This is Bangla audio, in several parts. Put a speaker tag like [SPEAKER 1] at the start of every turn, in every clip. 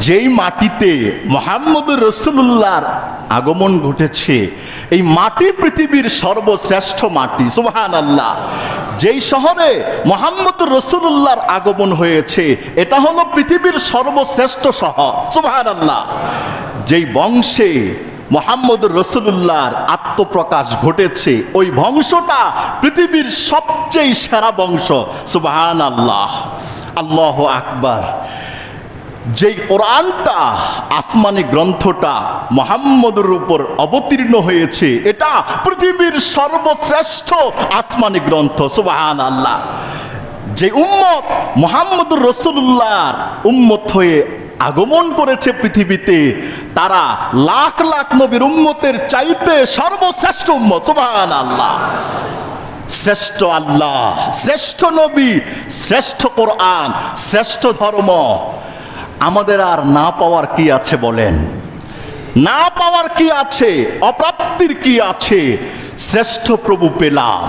[SPEAKER 1] যেই মাটিতে মোহাম্মদ রসুল্লাহর আগমন ঘটেছে, এই মাটি পৃথিবীর সর্বশ্রেষ্ঠ মাটি সুবহান আল্লাহ যেই শহরে মোহাম্মদ রসুল্লাহর আগমন হয়েছে, এটা হলো পৃথিবীর সর্বশ্রেষ্ঠ শহর সুবহান আল্লাহ যেই বংশে মোহাম্মদ রসুল্লাহর আত্মপ্রকাশ ঘটেছে, ওই বংশটা পৃথিবীর সবচেয়ে সেরা বংশ সুবহান আল্লাহ আল্লাহ আকবার। যেই কোরআনটা, আসমানি গ্রন্থটা মোহাম্মদের উপর অবতীর্ণ হয়েছে, এটা পৃথিবীর সর্বশ্রেষ্ঠ আসমানি গ্রন্থ সুবাহান আল্লাহ যে উম্মত মোহাম্মদুর রসুল্লাহর উম্মত হয়ে আগমন করেছে পৃথিবীতে, তারা লাখ লাখ নবীর উম্মতের চাইতে সর্বশ্রেষ্ঠ উম্মত সুবাহান আল্লাহ শ্রেষ্ঠ আল্লাহ, শ্রেষ্ঠ নবী, শ্রেষ্ঠ কোরআন, শ্রেষ্ঠ ধর্ম আমাদের আর না পাওয়ার কি আছে বলেন? না পাওয়ার কি আছে? অপ্রাপ্তির কি আছে? শ্রেষ্ঠ প্রভু পেলাম।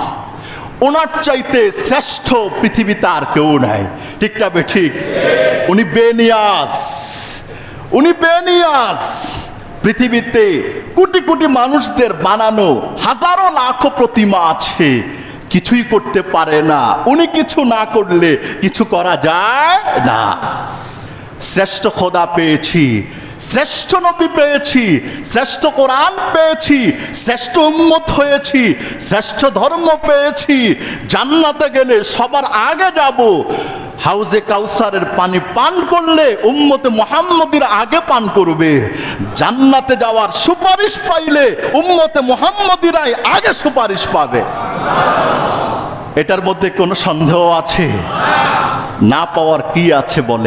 [SPEAKER 1] ওনার চাইতে শ্রেষ্ঠ পৃথিবীতে আর কেউ নাই। ঠিকটা বে ঠিক? উনি বেনিয়াস উনি বেনিয়াস পৃথিবীতে কোটি কোটি মানুষদের বানানো হাজারো লাখো প্রতিমা আছে। কিছুই করতে পারে না। উনি কিছু না করলে কিছু করা যায় না। শ্রেষ্ঠ খোদা পেয়েছি, শ্রেষ্ঠ নবী পেয়েছি, শ্রেষ্ঠ কোরআন পেয়েছি, শ্রেষ্ঠ উম্মত হয়েছি, শ্রেষ্ঠ ধর্ম পেয়েছি। জান্নাতে গেলে সবার আগে যাব। হাউজে কাউসারের পানি পান করলে উম্মতে মোহাম্মদের আগে পান করবে। জান্নাতে যাওয়ার সুপারিশ পাইলে উম্মতে মোহাম্মদিরাই আগে সুপারিশ পাবে। এটার মধ্যে কোনো সন্দেহ আছে? না পাওয়ার কি আছে বলে?